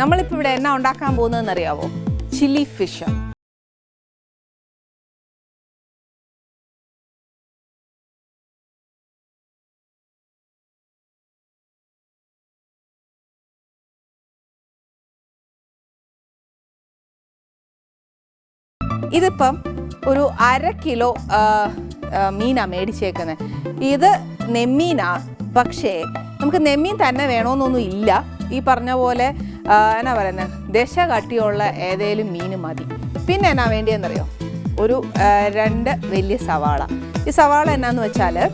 നമ്മളിപ്പോൾ ഇവിടെ എന്നാ ഉണ്ടാക്കാൻ പോകുന്നതെന്ന് അറിയാവോ ചില്ലി ഫിഷ്. ഇതിപ്പം ഒരു അര കിലോ മീനാണ് മേടിച്ചേക്കുന്നത് ഇത് നെമ്മീനാണ് പക്ഷേ നമുക്ക് നെമ്മീൻ തന്നെ വേണമെന്നൊന്നും ഇല്ല. ഈ പറഞ്ഞ പോലെ എന്നാ പറയുന്നത് ദശ കട്ടിയുള്ള ഏതേലും മീൻ മതി. പിന്നെ എന്നാ വേണ്ടിയെന്നറിയോ? ഒരു രണ്ട് വലിയ സവാള. ഈ സവാള എന്നാന്ന് വെച്ചാൽ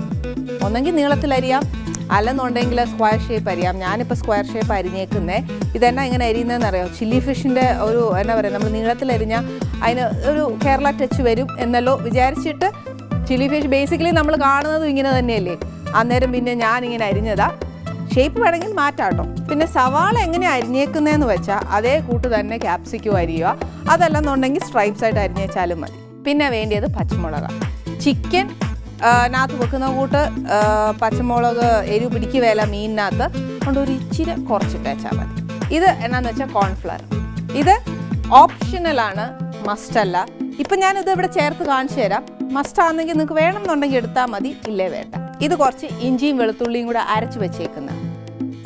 ഒന്നെങ്കിൽ നീളത്തിലരിയാം അല്ലെന്നുണ്ടെങ്കിൽ സ്ക്വയർ ഷേപ്പ് അരിയാം. ഞാനിപ്പോൾ സ്ക്വയർ ഷേപ്പ് അരിഞ്ഞേക്കുന്നേ. ഇതെന്നാ ഇങ്ങനെ അരിയുന്നതെന്ന് അറിയാം ചില്ലി ഫിഷിന്റെ ഒരു എന്നാ പറയുക നമ്മൾ നീളത്തിലരിഞ്ഞാൽ അതിന് ഒരു കേരള ടച്ച് വരും എന്നല്ലോ വിചാരിച്ചിട്ട് ചില്ലി ഫിഷ് ബേസിക്കലി നമ്മൾ കാണുന്നതും ഇങ്ങനെ തന്നെയല്ലേ? അന്നേരം പിന്നെ ഞാനിങ്ങനെ അരിഞ്ഞതാ. ഷേപ്പ് വേണമെങ്കിൽ മാറ്റാം കേട്ടോ പിന്നെ സവാള എങ്ങനെ അരിഞ്ഞേക്കുന്നതെന്ന് വെച്ചാൽ അതേ കൂട്ട് തന്നെ ക്യാപ്സിക്കും അരിയുക. അതല്ലെന്നുണ്ടെങ്കിൽ സ്ട്രൈപ്സ് ആയിട്ട് അരിഞ്ഞേച്ചാലും മതി. പിന്നെ വേണ്ടിയത് പച്ചമുളക്. ചിക്കൻ നകത്ത് വെക്കുന്ന കൂട്ട് പച്ചമുളക് പച്ചമുളക് എരിവ് വേല മീനിനകത്ത് കൊണ്ട് ഒരു ഇച്ചിരി കുറച്ചിട്ടേച്ചാൽ മതി. ഇത് എന്നാന്ന് വെച്ചാൽ കോൺഫ്ലവർ ഇത് ഓപ്ഷണലാണ് മസ്റ്റ് അല്ല. ഇപ്പം ഞാനിത് ഇവിടെ ചേർത്ത് കാണിച്ചു തരാം. മസ്റ്റ് ആണെങ്കിൽ നിങ്ങൾക്ക് വേണമെന്നുണ്ടെങ്കിൽ എടുത്താൽ മതി ഇല്ലേ വേണ്ട. ഇത് കുറച്ച് ഇഞ്ചിയും വെളുത്തുള്ളിയും കൂടെ അരച്ച് വെച്ചേക്കുന്ന.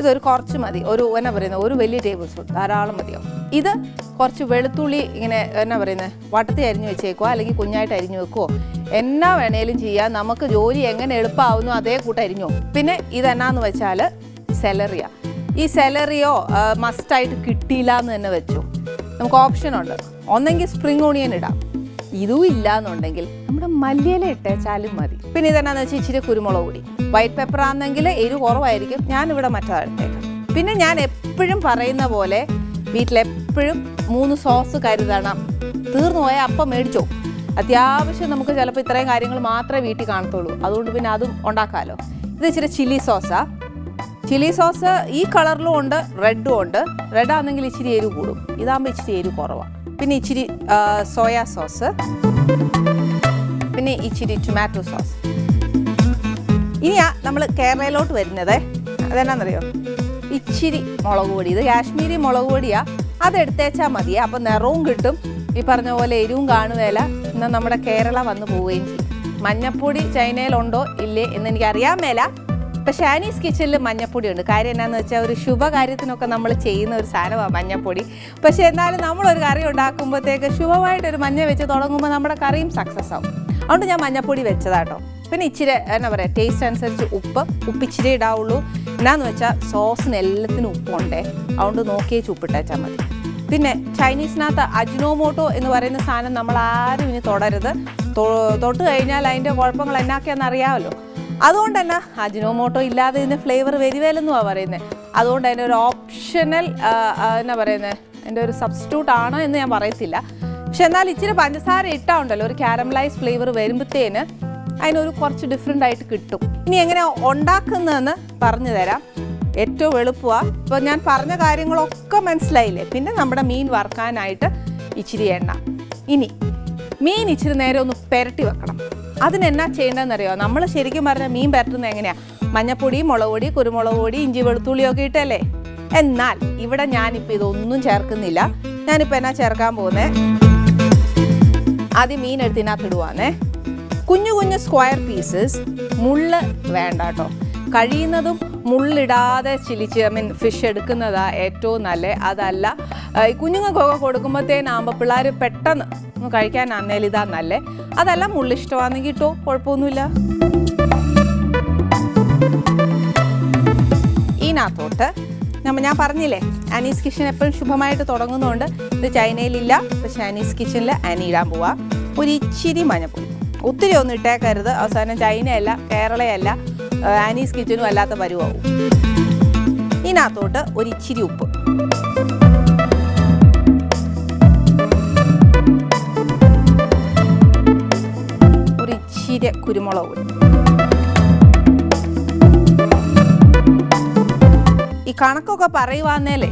ഇതൊരു കുറച്ച് മതി. ഒരു എന്നാ പറയുന്നത് ഒരു വലിയ ടേബിൾ സ്പൂൺ ധാരാളം മതിയാവും ഇത് കുറച്ച് വെളുത്തുള്ളി ഇങ്ങനെ എന്നാ പറയുന്നത് വട്ടത്തി അരിഞ്ഞു വെച്ചേക്കോ അല്ലെങ്കിൽ കുഞ്ഞായിട്ട് അരിഞ്ഞു വെക്കുവോ? എന്നാ വേണേലും ചെയ്യാം. നമുക്ക് ജോലി എങ്ങനെ എളുപ്പമാവുന്നു അതേ കൂട്ട് അരിഞ്ഞോ പിന്നെ ഇതെന്നാന്ന് വെച്ചാൽ സെലറിയ ഈ സെലറിയോ മസ്റ്റായിട്ട് കിട്ടിയില്ല എന്ന് തന്നെ വെച്ചു. നമുക്ക് ഓപ്ഷൻ ഉണ്ട്. ഒന്നെങ്കിൽ സ്പ്രിംഗ് ഓണിയൻ ഇടാം. ഇതും ഇല്ല എന്നുണ്ടെങ്കിൽ നമ്മുടെ മല്ലിയില ഇട്ടേച്ചാലും മതി. പിന്നെ ഇതെന്നാന്ന് വെച്ചാൽ ഇച്ചിരി കുരുമുളക് പൊടി. വൈറ്റ് പെപ്പർ ആണെങ്കിൽ എരിവ് കുറവായിരിക്കും. ഞാനിവിടെ മറ്റേക്കാം പിന്നെ ഞാൻ എപ്പോഴും പറയുന്ന പോലെ വീട്ടിലെപ്പോഴും മൂന്ന് സോസ് കരുതണം. തീർന്നു പോയാൽ അപ്പം മേടിച്ചോ അത്യാവശ്യം നമുക്ക് ചിലപ്പോൾ ഇത്രയും കാര്യങ്ങൾ മാത്രമേ വീട്ടിൽ കാണത്തുള്ളൂ. അതുകൊണ്ട് പിന്നെ അതും ഉണ്ടാക്കാമല്ലോ ഇത് ഇച്ചിരി ചില്ലി സോസാ ചില്ലി സോസ് ഈ കളറിലും ഉണ്ട് റെഡും ഉണ്ട്. റെഡ് ആണെങ്കിൽ ഇച്ചിരി എരിവ് കൂടും. ഇതാകുമ്പോൾ ഇച്ചിരി എരിവ് കുറവാണ് പിന്നെ ഇച്ചിരി സോയാ സോസ് പിന്നെ ഇച്ചിരി ടൊമാറ്റോ സോസ് ഇനിയാ നമ്മൾ കേരളയിലോട്ട് വരുന്നത്. അതെന്നാണെന്നറിയോ ഇച്ചിരി മുളക് പൊടി. ഇത് കാശ്മീരി മുളക് പൊടിയാ. അതെടുത്തേച്ചാൽ മതി അപ്പോൾ നിറവും കിട്ടും. ഈ പറഞ്ഞ പോലെ എരിവും കാണുകയില്ല എന്നാൽ നമ്മുടെ കേരള വന്നു പോവുകയും ചെയ്യും. മഞ്ഞപ്പൊടി ചൈനയിലുണ്ടോ? ഇല്ലേ? എന്ന് എനിക്ക് അറിയാൻ മേല. ഇപ്പം ഷാനീസ് കിച്ചണിൽ മഞ്ഞപ്പൊടി ഉണ്ട്. കാര്യം എന്നാന്ന് വെച്ചാൽ ഒരു ശുഭകാര്യത്തിനൊക്കെ നമ്മൾ ചെയ്യുന്ന ഒരു സാധനമാണ് മഞ്ഞപ്പൊടി. പക്ഷേ എന്നാലും നമ്മളൊരു കറി ഉണ്ടാക്കുമ്പോഴത്തേക്ക് ശുഭമായിട്ടൊരു മഞ്ഞ വെച്ച് തുടങ്ങുമ്പോൾ നമ്മുടെ കറിയും സക്സസ് ആവും. അതുകൊണ്ട് ഞാൻ മഞ്ഞപ്പൊടി വെച്ചതാട്ടോ. പിന്നെ ഇച്ചിരി എന്നാ പറയുക ടേസ്റ്റ് അനുസരിച്ച് ഉപ്പ് ഉപ്പ് ഇച്ചിരി ഇടാവുള്ളൂ. എന്നാന്ന് വെച്ചാൽ സോസിന് എല്ലാത്തിനും ഉപ്പുണ്ടേ. അതുകൊണ്ട് നോക്കിയേ ഉപ്പിട്ടേച്ചാൽ മതി. പിന്നെ ചൈനീസിനകത്ത് അജിനോമോട്ടോ എന്ന് പറയുന്ന സാധനം നമ്മൾ ആരും ഇനി തുടരുത്. തൊട്ട് കഴിഞ്ഞാൽ അതിന്റെ കുഴപ്പങ്ങൾ എന്നാക്കിയാന്ന് അറിയാമല്ലോ അതുകൊണ്ട് തന്നെ അജിനോമോട്ടോ ഇല്ലാതെ ഇതിന് ഫ്ലേവർ വരുവേലെന്നുമാണ് പറയുന്നത് അതുകൊണ്ട് അതിന്റെ ഒരു ഓപ്ഷണൽ എന്നാ പറയുന്നത് എന്റെ ഒരു സബ്സ്റ്റിറ്റ്യൂട്ട് ആണ് എന്ന് ഞാൻ പറയത്തില്ല. പക്ഷെ എന്നാൽ ഇച്ചിരി പഞ്ചസാര ഇട്ടാ ഉണ്ടല്ലോ ഒരു കാരമലൈസ് ഫ്ലേവർ വരുമ്പോഴത്തേന് അതിനൊരു കുറച്ച് ഡിഫറെന്റ് ആയിട്ട് കിട്ടും. ഇനി എങ്ങനെ ഉണ്ടാക്കുന്നതെന്ന് പറഞ്ഞു തരാം. ഏറ്റവും എളുപ്പമാണ് ഇപ്പോൾ ഞാൻ പറഞ്ഞ കാര്യങ്ങളൊക്കെ മനസ്സിലായില്ലേ? പിന്നെ നമ്മുടെ മീൻ വറുക്കാനായിട്ട് ഇച്ചിരി എണ്ണ. ഇനി മീൻ ഇച്ചിരി നേരെ ഒന്ന് പെരട്ടി വെക്കണം. അതിനെന്നാ ചെയ്യേണ്ടതെന്നറിയോ? നമ്മൾ ശരിക്കും പറഞ്ഞാൽ മീൻ പരത്തുന്നത് എങ്ങനെയാണ് മഞ്ഞപ്പൊടി മുളക് പൊടി കുരുമുളക് പൊടി ഇഞ്ചി വെളുത്തുള്ളിയൊക്കെ ഇട്ടല്ലേ? എന്നാൽ ഇവിടെ ഞാനിപ്പോൾ ഇതൊന്നും ചേർക്കുന്നില്ല. ഞാനിപ്പോൾ എന്നാ ചേർക്കാൻ പോകുന്നത് ആദ്യം മീൻ എടുത്ത് ഇതിനകത്ത് ഇടുവാന്നേ. കുഞ്ഞു കുഞ്ഞു സ്ക്വയർ പീസസ് മുള്ള് വേണ്ട കേട്ടോ. കഴിയുന്നതും മുള്ളിടാതെ ചിലിച്ച് ഐ മീൻ ഫിഷ് എടുക്കുന്നതാ ഏറ്റവും നല്ല. അതല്ല ഈ കുഞ്ഞുങ്ങൾക്കൊക്കെ കൊടുക്കുമ്പോഴത്തേനാകുമ്പോൾ പിള്ളേർ പെട്ടെന്ന് ഒന്ന് കഴിക്കാനാന്നേൽ ഇതാ നല്ലേ. അതല്ല മുള്ളിഷ്ടമാണെങ്കിൽ കിട്ടുമോ കുഴപ്പമൊന്നുമില്ല. ഇതിനകത്തോട്ട് നമ്മൾ ഞാൻ പറഞ്ഞില്ലേ അനീസ് കിച്ചൺ എപ്പോഴും ശുഭമായിട്ട് തുടങ്ങുന്നതുകൊണ്ട് ഇത് ചൈനയിലില്ല. പക്ഷേ അനീസ് കിച്ചണിൽ അനി ഇടാൻ പോവാം. ഒരു ഇച്ചിരി മഞ്ഞപ്പൊടി. ഒത്തിരി ഒന്നും ഇട്ടേക്കരുത്. അവസാനം ചൈനയല്ല കേരളയല്ല. ആനീസ് കിച്ചനും അല്ലാത്ത പരുവാവും. ഇതിനകത്തോട്ട് ഒരു ഇച്ചിരി ഉപ്പ്. ഒരു ഇച്ചിരി കുരുമുളക് പൊടി. ഈ കണക്കൊക്കെ പറയുവാന്നേലേ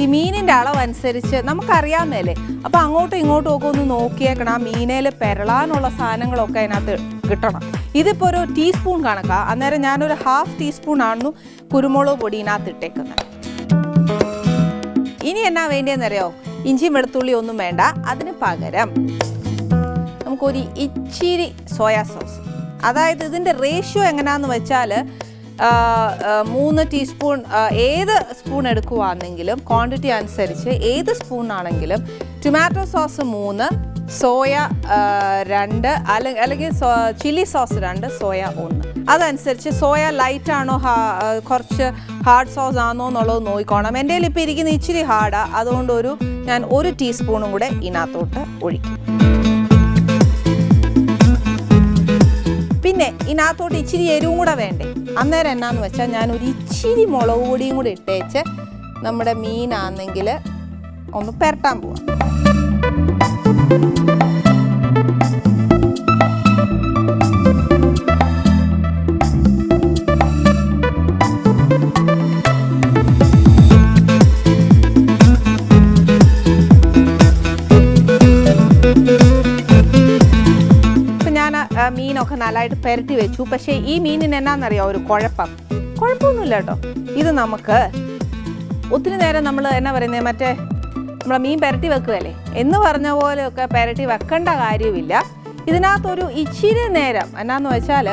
ഈ മീനിന്റെ അളവനുസരിച്ച് നമുക്കറിയാമെന്നല്ലേ അപ്പോൾ അങ്ങോട്ടും ഇങ്ങോട്ടും ഒക്കെ ഒന്ന് നോക്കിയേക്കണം. ആ മീനയിൽ പെരളാനുള്ള സാധനങ്ങളൊക്കെ അതിനകത്ത് കിട്ടണം. ഇതിപ്പോൾ ഒരു ടീസ്പൂൺ കണക്കാ. അന്നേരം ഞാനൊരു ഹാഫ് ടീസ്പൂൺ ആണെന്നു കുരുമുളക് പൊടി ഇതിനകത്ത് ഇട്ടേക്കുന്നത്. ഇനി എന്നാ വേണ്ടിയെന്നറിയോ? ഇഞ്ചിയും വെളുത്തുള്ളി ഒന്നും വേണ്ട. അതിന് പകരം നമുക്കൊരു ഇച്ചിരി സോയാ സോസ് അതായത് ഇതിന്റെ റേഷ്യോ എങ്ങനെയാണെന്ന് വെച്ചാൽ മൂന്ന് ടീസ്പൂൺ ഏത് സ്പൂൺ എടുക്കുവാണെങ്കിലും ക്വാണ്ടിറ്റി അനുസരിച്ച് ഏത് സ്പൂണാണെങ്കിലും ടൊമാറ്റോ സോസ് മൂന്ന് സോയ രണ്ട് അല്ലെങ്കിൽ അല്ലെങ്കിൽ ചില്ലി സോസ് രണ്ട് സോയ ഒന്ന്. അതനുസരിച്ച് സോയ ലൈറ്റ് ആണോ കുറച്ച് ഹാർഡ് സോസ് ആണോ എന്നുള്ളത് നോക്കിക്കോണം. എന്റെ കയ്യിൽ ഇപ്പോൾ ഇരിക്കുന്ന ഇച്ചിരി ഹാർഡാണ് അതുകൊണ്ട് ഒരു ഞാൻ ഒരു ടീസ്പൂണും കൂടെ ഇതിനകത്തോട്ട് ഒഴിക്കും. പിന്നെ ഇതിനകത്തോട്ട് ഇച്ചിരി എരിവും കൂടെ വേണ്ടേ? അന്നേരം എന്നാന്ന് വെച്ചാൽ ഞാൻ ഒരു ഇച്ചിരി മുളക് പൊടിയും കൂടി ഇട്ടേച്ച് നമ്മുടെ മീനാണെങ്കിൽ ഒന്ന് പെരട്ടാൻ പോവാം. മീനൊക്കെ നല്ലതായിട്ട് പെരട്ടി വെച്ചു. പക്ഷേ ഈ മീനിന് എന്നാന്നറിയാം? ഒരു കുഴപ്പം. കുഴപ്പമൊന്നുമില്ല കേട്ടോ. ഇത് നമുക്ക് ഒത്തിരി നേരം നമ്മൾ എന്നാ പറയുന്നത് മറ്റേ നമ്മളെ മീൻ പെരട്ടി വെക്കുകയല്ലേ? എന്ന് പറഞ്ഞ പോലെയൊക്കെ പെരട്ടി വെക്കേണ്ട കാര്യമില്ല ഇതിനകത്തൊരു ഇച്ചിരി നേരം എന്നാന്ന് വെച്ചാൽ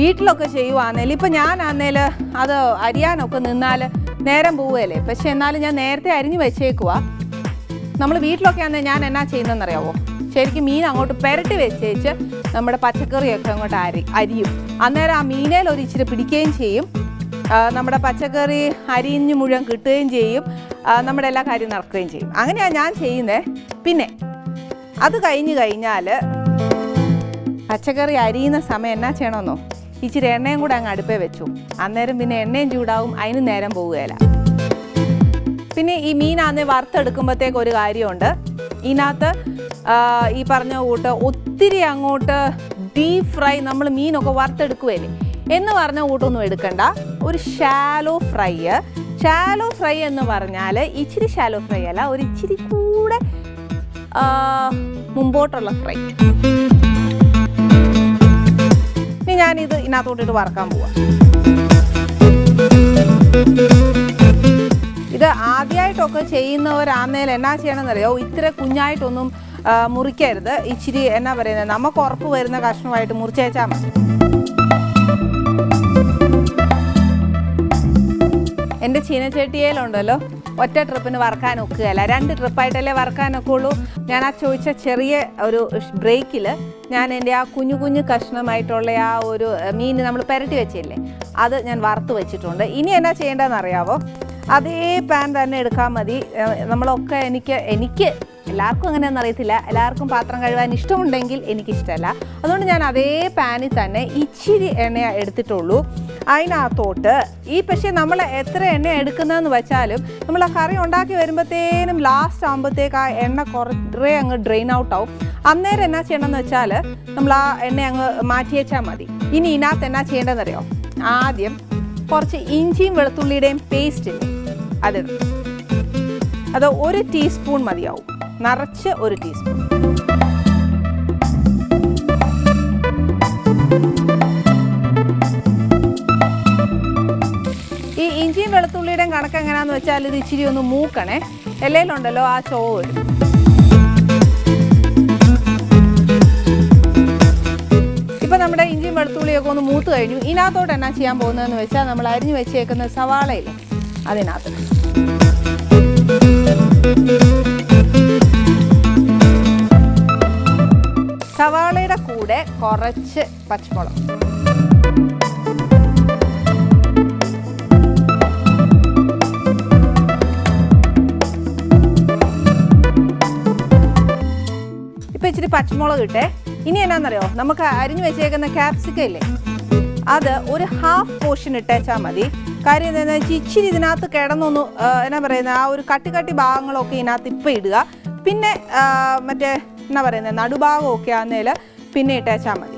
വീട്ടിലൊക്കെ ചെയ്യുവാന്നേൽ ഇപ്പം ഞാനാന്നേൽ അത് അരിയാനൊക്കെ നിന്നാൽ നേരം പോവുകയല്ലേ? പക്ഷെ എന്നാലും ഞാൻ നേരത്തെ അരിഞ്ഞു വെച്ചേക്കുവാ. നമ്മൾ വീട്ടിലൊക്കെ ആണെങ്കിൽ ഞാൻ എന്നാ ചെയ്യുന്നതെന്നറിയാവോ? ശരിക്കും മീൻ അങ്ങോട്ട് പെരട്ടി വെച്ചേച്ച് നമ്മുടെ പച്ചക്കറിയൊക്കെ അങ്ങോട്ട് അരി അരിയും. അന്നേരം ആ മീനേൽ ഒരു ഇച്ചിരി പിടിക്കുകയും ചെയ്യും. നമ്മുടെ പച്ചക്കറി അരിഞ്ഞ് മുഴുവൻ കിട്ടുകയും ചെയ്യും. നമ്മുടെ എല്ലാ കാര്യം നടക്കുകയും ചെയ്യും. അങ്ങനെയാണ് ഞാൻ ചെയ്യുന്നത് പിന്നെ അത് കഴിഞ്ഞ് കഴിഞ്ഞാൽ പച്ചക്കറി അരിയുന്ന സമയം എന്നാ ചെയ്യണമെന്നോ? ഇച്ചിരി എണ്ണയും കൂടെ അങ്ങ് അടുപ്പേ വെച്ചു. അന്നേരം പിന്നെ എണ്ണയും ചൂടാവും അതിന് നേരം പോവുകയില്ല. പിന്നെ ഈ മീനാന്നെ വറുത്തെടുക്കുമ്പോഴത്തേക്ക് ഒരു കാര്യമുണ്ട്. ഇതിനകത്ത് ഈ പറഞ്ഞ കൂട്ട് ഒത്തിരി അങ്ങോട്ട് ഡീപ് ഫ്രൈ നമ്മൾ മീനൊക്കെ വറുത്തെടുക്കുവല്ലേ? എന്ന് പറഞ്ഞ കൂട്ടൊന്നും എടുക്കണ്ട. ഒരു ഷാലോ ഫ്രൈ ഷാലോ ഫ്രൈ എന്ന് പറഞ്ഞാൽ ഇച്ചിരി ഷാലോ ഫ്രൈ അല്ല ഒരു ഇച്ചിരി കൂടെ മുമ്പോട്ടുള്ള ഫ്രൈ ഇനി ഞാനിത് ഇതിനകത്തോട്ടിട്ട് വറക്കാൻ പോവാം. ഇത് ആദ്യമായിട്ടൊക്കെ ചെയ്യുന്നവരാന്നേൽ എന്നാ ചെയ്യണമെന്നറിയോ ഇത്ര കുഞ്ഞായിട്ടൊന്നും മുറിക്കരുത്. ഇച്ചിരി എന്നാ പറയുന്നത് നമുക്ക് ഉറപ്പ് വരുന്ന കഷ്ണമായിട്ട് മുറിച്ചേച്ചാൽ മതി. എന്റെ ചീനച്ചട്ടിയിലുണ്ടല്ലോ ഒറ്റ ട്രിപ്പിന് വറക്കാൻ ഒക്കുകയല്ല. രണ്ട് ട്രിപ്പായിട്ടല്ലേ വറക്കാൻ ഒക്കുള്ളൂ. ഞാൻ ആ ചോദിച്ച ചെറിയ ഒരു ബ്രേക്കിൽ ഞാൻ എന്റെ ആ കുഞ്ഞു കുഞ്ഞു കഷ്ണമായിട്ടുള്ള ആ ഒരു മീൻ നമ്മൾ പുരട്ടി വെച്ചില്ലേ അത് ഞാൻ വറുത്ത് വെച്ചിട്ടുണ്ട്. ഇനി എന്നാ ചെയ്യേണ്ടതെന്ന് അറിയാവോ അതേ പാൻ തന്നെ എടുക്കാൻ മതി. നമ്മളൊക്കെ എനിക്ക് എനിക്ക് എല്ലാവർക്കും അങ്ങനെയൊന്നും അറിയത്തില്ല. എല്ലാവർക്കും പാത്രം കഴുകാൻ ഇഷ്ടമുണ്ടെങ്കിൽ എനിക്കിഷ്ടമല്ല. അതുകൊണ്ട് ഞാൻ അതേ പാനിൽ തന്നെ ഇച്ചിരി എണ്ണ എടുത്തിട്ടുള്ളൂ. അതിനകത്തോട്ട് ഈ പക്ഷേ നമ്മൾ എത്ര എണ്ണ എടുക്കുന്നതെന്ന് വെച്ചാലും നമ്മൾ ആ കറി ഉണ്ടാക്കി വരുമ്പോഴത്തേനും ലാസ്റ്റ് ആകുമ്പോഴത്തേക്ക് ആ എണ്ണ കുറേ അങ്ങ് ഡ്രെയിൻ ഔട്ട് ആവും. അന്നേരം എന്നാ ചെയ്യണമെന്ന് വെച്ചാൽ നമ്മൾ ആ എണ്ണ അങ്ങ് മാറ്റി വെച്ചാൽ മതി. ഇനി ഇതിനകത്ത് എന്നാ ചെയ്യേണ്ടതെന്നറിയോ? ആദ്യം കുറച്ച് ഇഞ്ചിയും വെളുത്തുള്ളിയുടെയും പേസ്റ്റ് അതിടും അത് ഒരു ടീസ്പൂൺ മതിയാവും. നിറച്ച് ഒരു ടീസ്പൂൺ. ഈ ഇഞ്ചിയും വെളുത്തുള്ളിയുടെയും കണക്ക് എങ്ങനെയാന്ന് വെച്ചാൽ ഇത് ഇച്ചിരി ഒന്ന് മൂക്കണേ. ഇലയിലുണ്ടല്ലോ ആ ചോവ് വരും. ഇപ്പം നമ്മുടെ ഇഞ്ചിയും വെളുത്തുള്ളിയൊക്കെ ഒന്ന് മൂത്ത് കഴിഞ്ഞു. ഇതിനകത്തോട്ട് എന്നാ ചെയ്യാൻ പോകുന്നതെന്ന് വെച്ചാൽ നമ്മൾ അരിഞ്ഞു വെച്ചേക്കുന്ന സവാളയിൽ അതിനകത്ത്. സവാളയുടെ കൂടെ കുറച്ച് പച്ചമുളക്. ഇപ്പൊ ഇച്ചിരി പച്ചമുളക് ഇട്ടേ. ഇനി എന്നാന്നറിയോ? നമുക്ക് അരിഞ്ഞു വെച്ചേക്കുന്ന ക്യാപ്സിക്ക ഇല്ലേ? അത് ഒരു ഹാഫ് പോർഷൻ ഇട്ടേച്ചാൽ മതി. കാര്യം എന്താണെന്ന് വെച്ചാൽ ഇച്ചിരി ഇതിനകത്ത് കിടന്നൊന്ന് എന്നാ പറയുന്നത് ആ ഒരു കട്ടി കട്ടി ഭാഗങ്ങളൊക്കെ ഇതിനകത്ത് ഇപ്പം ഇടുക. പിന്നെ മറ്റേ എന്നാ പറയുന്നത് നടുഭാഗമൊക്കെ ആന്നേൽ പിന്നെ ഇട്ടേച്ചാൽ മതി.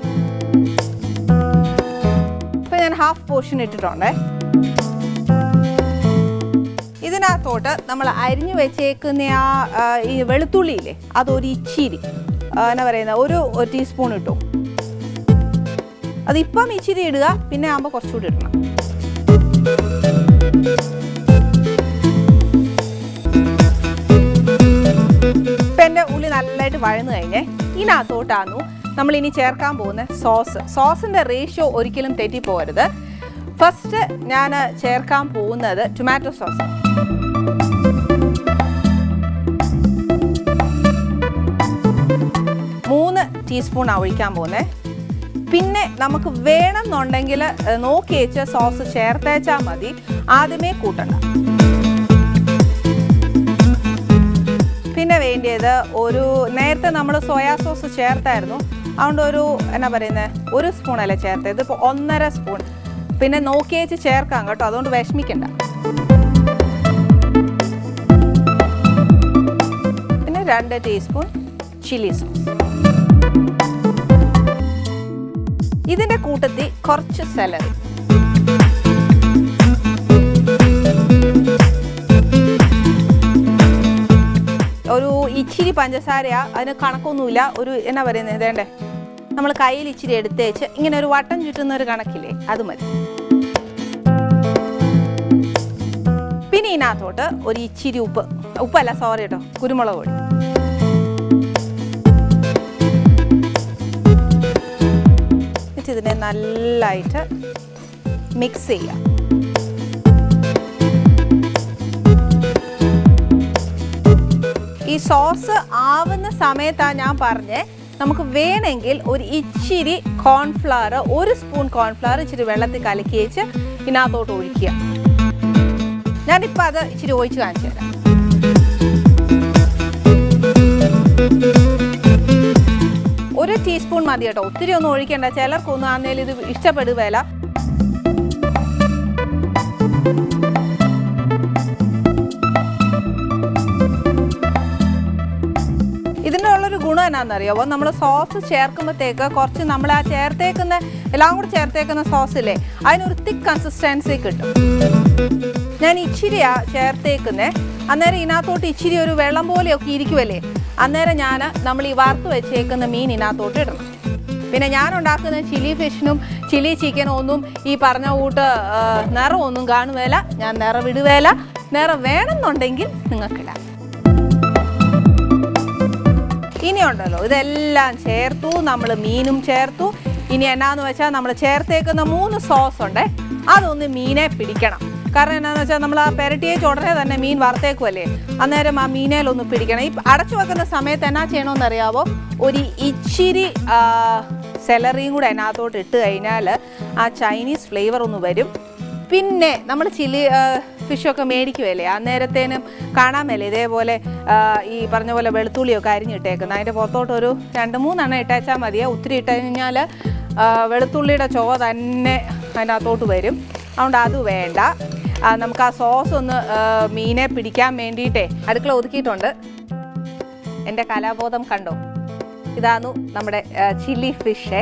ഇപ്പം ഞാൻ ഹാഫ് പോർഷൻ ഇട്ടിട്ടുണ്ടേ. ഇതിനകത്തോട്ട് നമ്മൾ അരിഞ്ഞു വെച്ചേക്കുന്ന ആ ഈ വെളുത്തുള്ളിയില്ലേ അതൊരു ഇച്ചിരി എന്നാ പറയുന്നത് ഒരു ടീസ്പൂൺ ഇട്ടു. അതിപ്പം ഇച്ചിരി ഇടുക പിന്നെ ആകുമ്പോൾ കുറച്ചുകൂടി ഇടണം. നല്ലതായിട്ട് വഴന്നു കഴിഞ്ഞേ ഇതിനകത്തോട്ടാന്നു നമ്മൾ ഇനി ചേർക്കാൻ പോകുന്ന സോസ് സോസിന്റെ റേഷ്യോ ഒരിക്കലും തെറ്റിപ്പോകരുത്. ഫസ്റ്റ് ഞാൻ ചേർക്കാൻ പോകുന്നത് ടൊമാറ്റോ സോസ് മൂന്ന് ടീസ്പൂണാണ് ഒഴിക്കാൻ പോകുന്നത് പിന്നെ നമുക്ക് വേണമെന്നുണ്ടെങ്കിൽ നോക്കി വെച്ച് സോസ് ചേർത്തേച്ചാൽ മതി. ആദ്യമേ കൂട്ടണ്ട. ഒരു നേരത്തെ നമ്മൾ സോയാ സോസ് ചേർത്തായിരുന്നു. അതുകൊണ്ട് ഒരു എന്നാ പറയുന്നത് ഒരു സ്പൂണല്ലേ ചേർത്തത്. ഇതിപ്പോൾ ഒന്നര സ്പൂൺ. പിന്നെ നോക്കിയേച്ച് ചേർക്കാം കേട്ടോ. അതുകൊണ്ട് വിഷമിക്കണ്ട. പിന്നെ രണ്ട് ടീസ്പൂൺ ചില്ലി സോസ്. ഇതിന്റെ കൂട്ടത്തിൽ കുറച്ച് സലറി ഇച്ചിരി പഞ്ചസാരയാ അതിന് കണക്കൊന്നുമില്ല. ഒരു എന്നാ പറയുന്നത് ഇതേണ്ടേ നമ്മൾ കയ്യിൽ ഇച്ചിരി എടുത്തേച്ച് ഇങ്ങനെ ഒരു വട്ടം ചുറ്റുന്ന ഒരു കണക്കില്ലേ അത് മതി. പിന്നെ ഇതിനകത്തോട്ട് ഒരു ഇച്ചിരി ഉപ്പ്. ഉപ്പല്ല സോറി കേട്ടോ കുരുമുളക് പൊടി. ഇതിനെ നല്ലതായിട്ട് മിക്സ് ചെയ്യാം ഈ സോസ് ആവുന്ന സമയത്താണ് ഞാൻ പറഞ്ഞേ നമുക്ക് വേണമെങ്കിൽ ഒരു ഇച്ചിരി കോൺഫ്ലവർ ഒരു സ്പൂൺ കോൺഫ്ലവർ ഇച്ചിരി വെള്ളത്തിൽ കലക്കി വെച്ച് ഇതിനകത്തോട്ട് ഒഴിക്കുക. ഞാനിപ്പോൾ അത് ഇച്ചിരി ഒഴിച്ച് കാണിച്ചു തരാം. ഒരു ടീസ്പൂൺ മതി കേട്ടോ. ഒത്തിരി ഒന്നും ഒഴിക്കേണ്ട. ചിലർക്കൊന്നും ആന്നേലും ഇത് ഇഷ്ടപ്പെടുകയില്ല അറിയാമോ നമ്മൾ സോസ് ചേർക്കുമ്പോഴത്തേക്ക് കുറച്ച് നമ്മൾ ആ ചേർത്തേക്കുന്ന എല്ലാം കൂടി ചേർത്തേക്കുന്ന സോസില്ലേ അതിനൊരു തിക്ക് കൺസിസ്റ്റൻസി കിട്ടും. ഞാൻ ഇച്ചിരിയാ ചേർത്തേക്കുന്നേ. അന്നേരം ഇതിനകത്തോട്ട് ഇച്ചിരി ഒരു വെള്ളം പോലെയൊക്കെ ഇരിക്കുമല്ലേ അന്നേരം ഞാൻ നമ്മൾ ഈ വറുത്ത് വെച്ചേക്കുന്ന മീൻ ഇതിനകത്തോട്ട് ഇടണം. പിന്നെ ഞാൻ ഉണ്ടാക്കുന്ന ചില്ലി ഫിഷിനും ചില്ലി ചിക്കനും ഒന്നും ഈ പറഞ്ഞ കൂട്ട് നിറമൊന്നും കാണുവേല. ഞാൻ നിറം ഇടുവേല. നിറം വേണമെന്നുണ്ടെങ്കിൽ നിങ്ങൾക്കിടാം. ഇനി ഉണ്ടല്ലോ ഇതെല്ലാം ചേർത്തു നമ്മൾ മീനും ചേർത്തു. ഇനി എന്നാന്ന് വെച്ചാൽ നമ്മൾ ചേർത്തേക്കുന്ന മൂന്ന് സോസ് ഉണ്ട് അതൊന്ന് മീനെ പിടിക്കണം. കാരണം എന്നാന്ന് വെച്ചാൽ നമ്മൾ ആ പെരട്ടിയേച്ച് ഉടനെ തന്നെ മീൻ വറുത്തേക്കുമല്ലേ അന്നേരം ആ മീനേലൊന്ന് പിടിക്കണം. ഈ അടച്ചു വെക്കുന്ന സമയത്ത് എന്നാ ചെയ്യണമെന്ന് അറിയാവോ ഒരു ഇച്ചിരി സെലറിയും കൂടെ അതിനകത്തോട്ട് ഇട്ട് കഴിഞ്ഞാൽ ആ ചൈനീസ് ഫ്ലേവർ ഒന്ന് വരും. പിന്നെ നമ്മൾ ചില്ലി ഫിഷൊക്കെ മേടിക്കുമല്ലേ അന്നേരത്തേനും കാണാൻ മേലെ ഇതേപോലെ ഈ പറഞ്ഞ പോലെ വെളുത്തുള്ളിയൊക്കെ അരിഞ്ഞിട്ടേക്കുന്നത് അതിന്റെ പുറത്തോട്ട് ഒരു രണ്ട് മൂന്നെണ്ണം ഇട്ടേച്ചാൽ മതിയെ. ഒത്തിരി ഇട്ട് കഴിഞ്ഞാൽ വെളുത്തുള്ളിയുടെ ചുവ തന്നെ അതിനകത്തോട്ട് വരും. അതുകൊണ്ട് അത് വേണ്ട. നമുക്ക് ആ സോസ് ഒന്ന് മീനെ പിടിക്കാൻ വേണ്ടിയിട്ടേ അടുക്കള ഒതുക്കിയിട്ടുണ്ട്. എന്റെ കലാബോധം കണ്ടോ? ഇതാണ് നമ്മുടെ ചില്ലി ഫിഷ്.